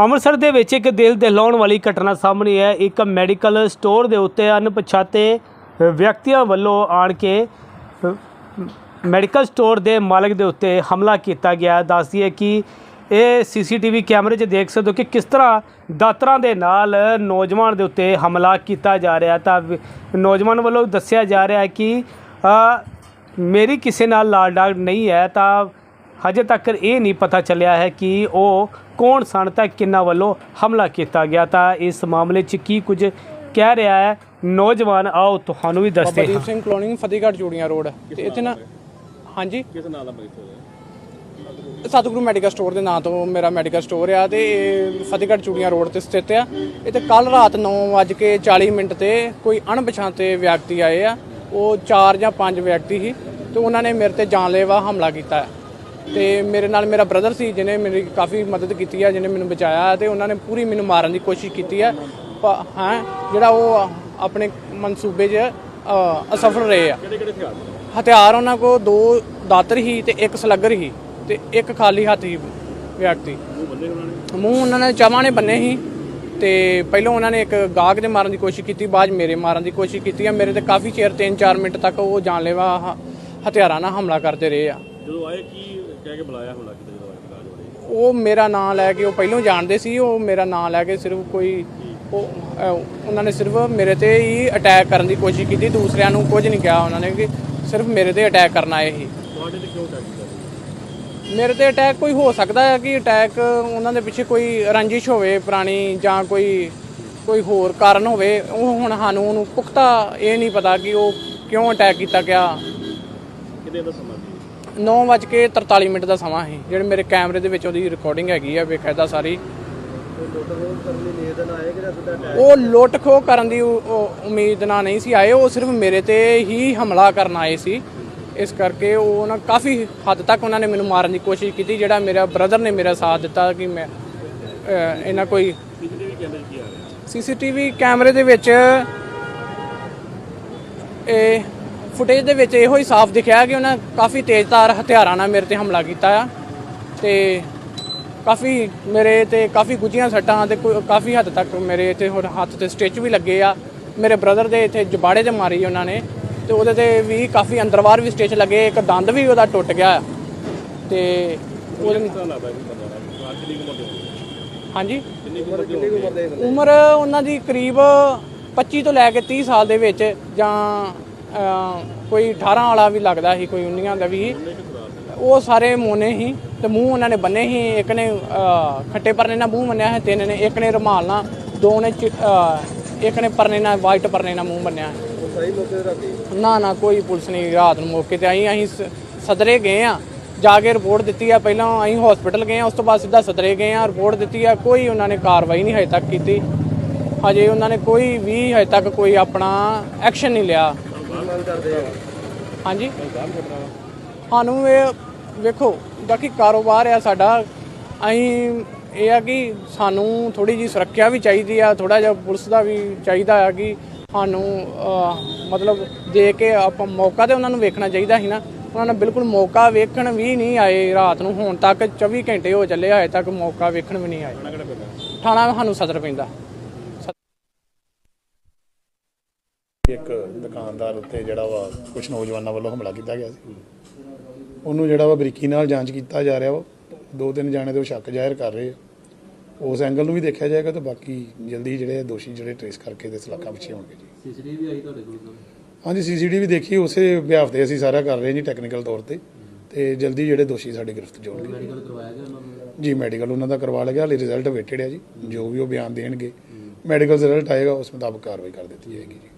ਅੰਮ੍ਰਿਤਸਰ ਦੇ ਵਿੱਚ ਇੱਕ ਦਿਲ ਦਹਿਲਾਉਣ ਵਾਲੀ ਘਟਨਾ ਸਾਹਮਣੇ ਹੈ। ਇੱਕ ਮੈਡੀਕਲ ਸਟੋਰ ਦੇ ਉੱਤੇ ਅਣਪਛਾਤੇ ਵਿਅਕਤੀਆਂ ਵੱਲੋਂ ਆਣ ਕੇ ਮੈਡੀਕਲ ਸਟੋਰ ਦੇ ਮਾਲਕ ਦੇ ਉੱਤੇ ਹਮਲਾ ਕੀਤਾ ਗਿਆ। ਦੱਸ ਦਈਏ ਕਿ ਇਹ ਸੀਸੀਟੀਵੀ ਕੈਮਰੇ 'ਚ ਦੇਖ ਸਕਦੇ ਹੋ ਕਿ ਕਿਸ ਤਰ੍ਹਾਂ ਦਾਤਰਾਂ ਦੇ ਨਾਲ ਨੌਜਵਾਨ ਦੇ ਉੱਤੇ ਹਮਲਾ ਕੀਤਾ ਜਾ ਰਿਹਾ। ਤਾਂ ਵ- ਨੌਜਵਾਨ ਵੱਲੋਂ ਦੱਸਿਆ ਜਾ ਰਿਹਾ ਕਿ ਮੇਰੀ ਕਿਸੇ ਨਾਲ ਲਾਲ ਡਾਗ ਨਹੀਂ ਹੈ। ਤਾਂ ਹਜੇ ਤੱਕ ਇਹ ਨਹੀਂ ਪਤਾ ਚੱਲਿਆ ਹੈ ਕਿ ਉਹ ਕੌਣ ਸਨ ਤਾਂ ਕਿੰਨਾ ਵੱਲੋਂ ਹਮਲਾ ਕੀਤਾ ਗਿਆ। ਤਾਂ ਇਸ ਮਾਮਲੇ 'ਚ ਕੀ ਕੁਝ ਕਹਿ ਰਿਹਾ ਹੈ? ਨੌਜਵਾਨ ਆਓ ਤੁਹਾਨੂੰ ਵੀ ਦੱਸਦੇ ਹਾਂ। Singh colony Fatehgarh Churian road. ਤੇ ਇੱਥੇ ਨਾ ਹਾਂਜੀ? ਕਿਸ ਨਾਂ ਦਾ ਮਰੀਜ਼ ਸਤਿਗੁਰੂ ਮੈਡੀਕਲ ਸਟੋਰ ਦੇ ਨਾਂ ਤੋਂ ਮੇਰਾ ਮੈਡੀਕਲ ਸਟੋਰ ਆ ਤੇ ਇਹ ਫਤਿਹਗੜ੍ਹ ਚੂੜੀਆਂ ਰੋਡ ਤੇ ਸਥਿਤ ਆ। ਇਹ ਤੇ ਕੱਲ ਰਾਤ 9:40 ਮਿੰਟ ਤੇ ਕੋਈ ਅਣਪਛਾਤੇ ਵਿਅਕਤੀ ਆਏ ਆ। ਉਹ 4 ਜਾਂ 5 ਵਿਅਕਤੀ ਸੀ ਤੇ ਉਹਨਾਂ ਨੇ ਮੇਰੇ ਤੇ ਜਾਨਲੇਵਾ ਹਮਲਾ ਕੀਤਾ। ਹੈ। ਤੇ ਮੇਰੇ ਨਾਲ ਮੇਰਾ ਬ੍ਰਦਰ ਸੀ ਜਿਹਨੇ ਮੇਰੀ ਕਾਫੀ ਮਦਦ ਕੀਤੀ ਹੈ ਜਿਹਨੇ ਮੈਨੂੰ ਬਚਾਇਆ ਤੇ ਉਹਨਾਂ ਨੇ ਪੂਰੀ ਮੈਨੂੰ ਮਾਰਨ ਦੀ ਕੋਸ਼ਿਸ਼ ਕੀਤੀ ਹੈ ਹਾਂ ਜਿਹੜਾ ਉਹ ਆਪਣੇ ਮਨਸੂਬੇ 'ਚ ਅਸਫਲ ਰਹੇ ਆ। ਹਥਿਆਰ? ਉਹਨਾਂ ਕੋਲ ਦੋ ਦਾਤਰ ਹੀ ਤੇ ਇੱਕ ਸਲੱਗਰ ਹੀ ਤੇ ਇੱਕ ਖਾਲੀ ਹੱਥ ਹੀ ਵਿਅਕਤੀ। ਮੂੰਹ ਉਹਨਾਂ ਨੇ? ਚਾਵਾਂ ਨੇ ਬੰਨੇ ਸੀ ਤੇ ਪਹਿਲਾਂ ਉਹਨਾਂ ਨੇ ਇੱਕ ਗਾਹਕ ਦੇ ਮਾਰਨ ਦੀ ਕੋਸ਼ਿਸ਼ ਕੀਤੀ ਬਾਅਦ ਮੇਰੇ ਮਾਰਨ ਦੀ ਕੋਸ਼ਿਸ਼ ਕੀਤੀ ਆ। ਮੇਰੇ ਤੇ ਕਾਫੀ ਚਿਰ 3-4 ਮਿੰਟ ਤੱਕ ਉਹ ਜਾਨਲੇਵਾ ਹ- ਹਥਿਆਰਾਂ ਨਾਲ ਹਮਲਾ ਕਰਦੇ ਰਹੇ ਆ। ਜਦੋਂ ਆਏ ਕੀ ਕਹਿ ਕੇ ਬੁਲਾਇਆ ਹਮਲਾ ਕੀਤਾ ਜਦੋਂ ਆਏ ਕਾਜ ਵਾਲੇ? ਉਹ ਮੇਰਾ ਨਾਮ ਲੈ ਕੇ ਉਹ ਪਹਿਲਾਂ ਜਾਣਦੇ ਸੀ ਉਹ ਮੇਰਾ ਨਾਮ ਲੈ ਕੇ ਸਿਰਫ ਕੋਈ ਉਹ ਅਹ, ਉਹਨਾਂ ਨੇ ਸਿਰਫ ਮੇਰੇ ਤੇ ਹੀ ਅਟੈਕ ਕਰਨ ਦੀ ਕੋਸ਼ਿਸ਼ ਕੀਤੀ ਦੂਸਰਿਆਂ ਨੂੰ ਕੁਝ ਨਹੀਂ ਕਿਹਾ ਉਹਨਾਂ ਨੇ ਕਿ ਸਿਰਫ ਮੇਰੇ ਤੇ ਅਟੈਕ ਕਰਨ ਆਏ ਸੀ ਤੁਹਾਡੇ ਤੇ ਕਿਉਂ ਅਟੈਕ ਕੀਤਾ ਸੀ? ਮੇਰੇ ਤੇ ਅਟੈਕ ਕੋਈ ਹੋ ਸਕਦਾ ਹੈ ਕਿ ਅਟੈਕ ਉਹਨਾਂ ਦੇ ਪਿੱਛੇ ਕੋਈ ਰੰਜਿਸ਼ ਹੋਵੇ ਪੁਰਾਣੀ ਜਾਂ ਕੋਈ ਕੋਈ ਹੋਰ ਕਾਰਨ ਹੋਵੇ ਉਹ ਹੁਣ ਸਾਨੂੰ ਉਹਨੂੰ ਪੁਖਤਾ ਇਹ ਨਹੀਂ ਪਤਾ ਕਿ ਉਹ ਕਿਉਂ ਅਟੈਕ ਕੀਤਾ ਗਿਆ। ਕਿੰਨੇ ਦਾ ਸਮਾਂ ਸੀ? 9:43 ਮਿੰਟ ਦਾ ਸਮਾਂ ਸੀ। ਜਿਹੜੇ ਮੇਰੇ ਕੈਮਰੇ ਦੇ ਵਿੱਚ ਉਹਦੀ ਰਿਕਾਰਡਿੰਗ ਹੈਗੀ ਆ ਬੇਕਾਇਦਾ ਸਾਰੀ। ਉਹ ਲੁੱਟ ਖੋਹ ਕਰਨ ਦੀ ਉਮੀਦ ਨਾਲ ਨਹੀਂ ਸੀ ਆਏ। ਉਹ ਸਿਰਫ ਮੇਰੇ ਤੇ ਹੀ ਹਮਲਾ ਕਰਨ ਆਏ ਸੀ। ਇਸ ਕਰਕੇ ਉਹ ਨਾ ਕਾਫੀ ਹੱਦ ਤੱਕ ਉਹਨਾਂ ਨੇ ਮੈਨੂੰ ਮਾਰਨ ਦੀ ਕੋਸ਼ਿਸ਼ ਕੀਤੀ, ਜਿਹੜਾ ਮੇਰਾ ਬ੍ਰਦਰ ਨੇ ਮੇਰਾ ਸਾਥ ਦਿੱਤਾ ਕਿ ਮੈਂ ਇਹਨਾਂ ਕੋਈ ਸੀਸੀਟੀਵੀ ਕੈਮਰੇ 'ਚ ਕੀ ਸੀਸੀਟੀਵੀ ਕੈਮਰੇ ਦੇ ਵਿੱਚ, ਇਹ ਫੁਟੇਜ ਦੇ ਵਿੱਚ ਇਹੋ ਹੀ ਸਾਫ਼ ਦਿਖਿਆ ਕਿ ਉਹਨਾਂ ਕਾਫੀ ਤੇਜ਼ਧਾਰ ਹਥਿਆਰਾਂ ਨਾਲ ਮੇਰੇ ਤੇ ਹਮਲਾ ਕੀਤਾ ਆ ਤੇ ਕਾਫੀ ਮੇਰੇ ਤੇ ਕਾਫੀ ਗੁੱਜੀਆਂ ਸੱਟਾਂ ਤੇ ਕੋਈ- ਕਾਫੀ ਹੱਦ ਤੱਕ ਮੇਰੇ ਇੱਥੇ ਹੋਰ ਹੱਥ ਤੇ ਸਟਿਚ ਵੀ ਲੱਗੇ ਆ। ਮੇਰੇ ਬ੍ਰਦਰ ਦੇ ਇੱਥੇ ਜਬਾੜੇ ਤੇ ਮਾਰੀ ਉਹਨਾਂ ਨੇ ਤੇ ਉਹਦੇ ਤੇ ਵੀ ਕਾਫੀ ਅੰਦਰਵਾਰ ਵੀ ਸਟਿਚ ਲੱਗੇ ਇੱਕ ਦੰਦ ਵੀ ਉਹਦਾ ਟੁੱਟ ਗਿਆ ਆ। ਤੇ ਉਹਦੇ ਹਾਂਜੀ? ਉਮਰ ਉਹਨਾਂ ਦੀ ਕਰੀਬ 25 ਤੋਂ ਲੈ ਕੇ 30 ਸਾਲ ਦੇ ਵਿੱਚ ਜਾਂ ਕੋਈ 18 ਵਾਲਾ ਵੀ ਲੱਗਦਾ ਸੀ, ਕੋਈ 19 ਦਾ ਵੀ। ਉਹ ਸਾਰੇ ਮੋਨੇ ਹੀ ਤੇ ਮੂੰਹ ਉਹਨਾਂ ਨੇ ਬੰਨੇ ਸੀ, ਇੱਕ ਨੇ ਖੱਟੇ ਪਰਨੇ ਨਾਲ ਮੂੰਹ ਬੰਨਿਆ ਹੈ ਤਿੰਨ ਨੇ, ਇੱਕ ਨੇ ਰੁਮਾਲ ਨਾਲ, ਦੋ ਨੇ ਚਿ- ਇੱਕ ਨੇ ਪਰਨੇ ਨਾਲ, ਵਾਈਟ ਪਰਨੇ ਨਾਲ ਮੂੰਹ ਬੰਨਿਆ ਹੈ ਨਾ ਨਾ, ਕੋਈ ਪੁਲਿਸ ਨਹੀਂ, ਰਾਤ ਨੂੰ ਮੌਕੇ ਤੇ ਆਈ, ਅਸੀਂ ਸ- ਸਦਰੇ ਗਏ ਆ ਜਾ ਕੇ ਰਿਪੋਰਟ ਦਿੱਤੀ ਆ, ਪਹਿਲਾਂ ਅਸੀਂ ਹਸਪੀਟਲ ਗਏ ਆ ਉਸ ਤੋਂ ਬਾਅਦ ਸਿੱਧਾ ਸਦਰੇ ਗਏ ਆ ਰਿਪੋਰਟ ਦਿੱਤੀ ਆ, ਕੋਈ ਉਹਨਾਂ ਨੇ ਕਾਰਵਾਈ ਨਹੀਂ ਹਜੇ ਤੱਕ ਕੀਤੀ। ਹਜੇ ਉਹਨਾਂ ਨੇ ਕੋਈ ਵੀ ਹਜੇ ਤੱਕ ਕੋਈ ਆਪਣਾ ਐਕਸ਼ਨ ਨਹੀਂ ਲਿਆ। ਹਾਂਜੀ। ਸਾਨੂੰ ਇਹ ਵੇਖੋ ਬਾਕੀ ਕਾਰੋਬਾਰ ਆ ਸਾਡਾ। ਅਸੀਂ ਇਹ ਆ ਕਿ ਸਾਨੂੰ ਥੋੜੀ ਜੀ ਸੁਰੱਖਿਆ ਵੀ ਚਾਹੀਦੀ ਆ ਥੋੜਾ ਜਿਹਾ ਪੁਲਿਸ ਦਾ ਵੀ ਚਾਹੀਦਾ ਆ ਕਿ ਸਾਨੂੰ ਮਤਲਬ ਦੇ ਕੇ ਆਪਾਂ ਮੌਕਾ ਤੇ ਉਹਨਾਂ ਨੂੰ ਵੇਖਣਾ ਚਾਹੀਦਾ ਸੀ ਨਾ। ਉਹਨਾਂ ਨੇ ਬਿਲਕੁਲ ਮੌਕਾ ਵੇਖਣ ਵੀ ਨਹੀਂ ਆਏ ਰਾਤ ਨੂੰ। ਹੁਣ ਤੱਕ 24 ਘੰਟੇ ਹੋ ਚੱਲੇ ਹਜੇ ਤੱਕ ਮੌਕਾ ਵੇਖਣ ਵੀ ਨਹੀਂ ਆਏ। ਥਾਣਾ ਸਾਨੂੰ ਸਦਰ ਪੈਂਦਾ। ਇੱਕ ਦੁਕਾਨਦਾਰ ਉੱਤੇ ਜਿਹੜਾ ਵਾ ਕੁਝ ਨੌਜਵਾਨਾਂ ਵੱਲੋਂ ਹਮਲਾ ਕੀਤਾ ਗਿਆ ਸੀ। ਉਹਨੂੰ ਜਿਹੜਾ ਵਾ ਬਰੀਕੀ ਨਾਲ ਜਾਂਚ ਕੀਤਾ ਜਾ ਰਿਹਾ ਵਾ। ਦੋ ਤਿੰਨ ਜਾਣੇ ਦੇ ਸ਼ੱਕ ਜ਼ਾਹਿਰ ਕਰ ਰਹੇ ਆ। ਉਸ ਐਂਗਲ ਨੂੰ ਵੀ ਦੇਖਿਆ ਜਾਏਗਾ ਤੇ ਬਾਕੀ ਜਲਦੀ ਜਿਹੜੇ ਦੋਸ਼ੀ ਜਿਹੜੇ ਟ੍ਰੇਸ ਕਰਕੇ ਤੇ ਸਲਾਖਾਂ ਪਿੱਛੇ ਹੋਣਗੇ ਜੀ। ਸੀਸੀਟੀਵੀ ਆਈ ਤੁਹਾਡੇ ਕੋਲ ਹਾਂਜੀ ਸੀਸੀਟੀਵੀ ਦੇਖੀ ਉਸੇ ਵਿਆਹ ਤੇ ਅਸੀਂ ਸਾਰਾ ਕਰ ਰਹੇ ਜੀ ਟੈਕਨੀਕਲ ਤੌਰ ਤੇ। ਤੇ ਜਲਦੀ ਜਿਹੜੇ ਦੋਸ਼ੀ ਸਾਡੀ ਗ੍ਰਿਫਤ ਜੋੜਨਗੇ ਮੈਡੀਕਲ ਕਰਵਾਇਆ ਗਿਆ ਉਹਨਾਂ ਨੂੰ? ਜੀ ਮੈਡੀਕਲ ਉਹਨਾਂ ਦਾ ਕਰਵਾ ਲਿਆ ਹਾਲੇ ਰਿਜ਼ਲਟ ਵੇਟਡ ਹੈ ਜੀ। ਜੋ ਵੀ ਉਹ ਬਿਆਨ ਦੇਣਗੇ ਮੈਡੀਕਲ ਰਿਜ਼ਲਟ ਆਏਗਾ ਉਸ ਮੁਤਾਬਕ ਕਾਰਵਾਈ ਕਰ ਦਿੱਤੀ ਜਾਏਗੀ ਜੀ।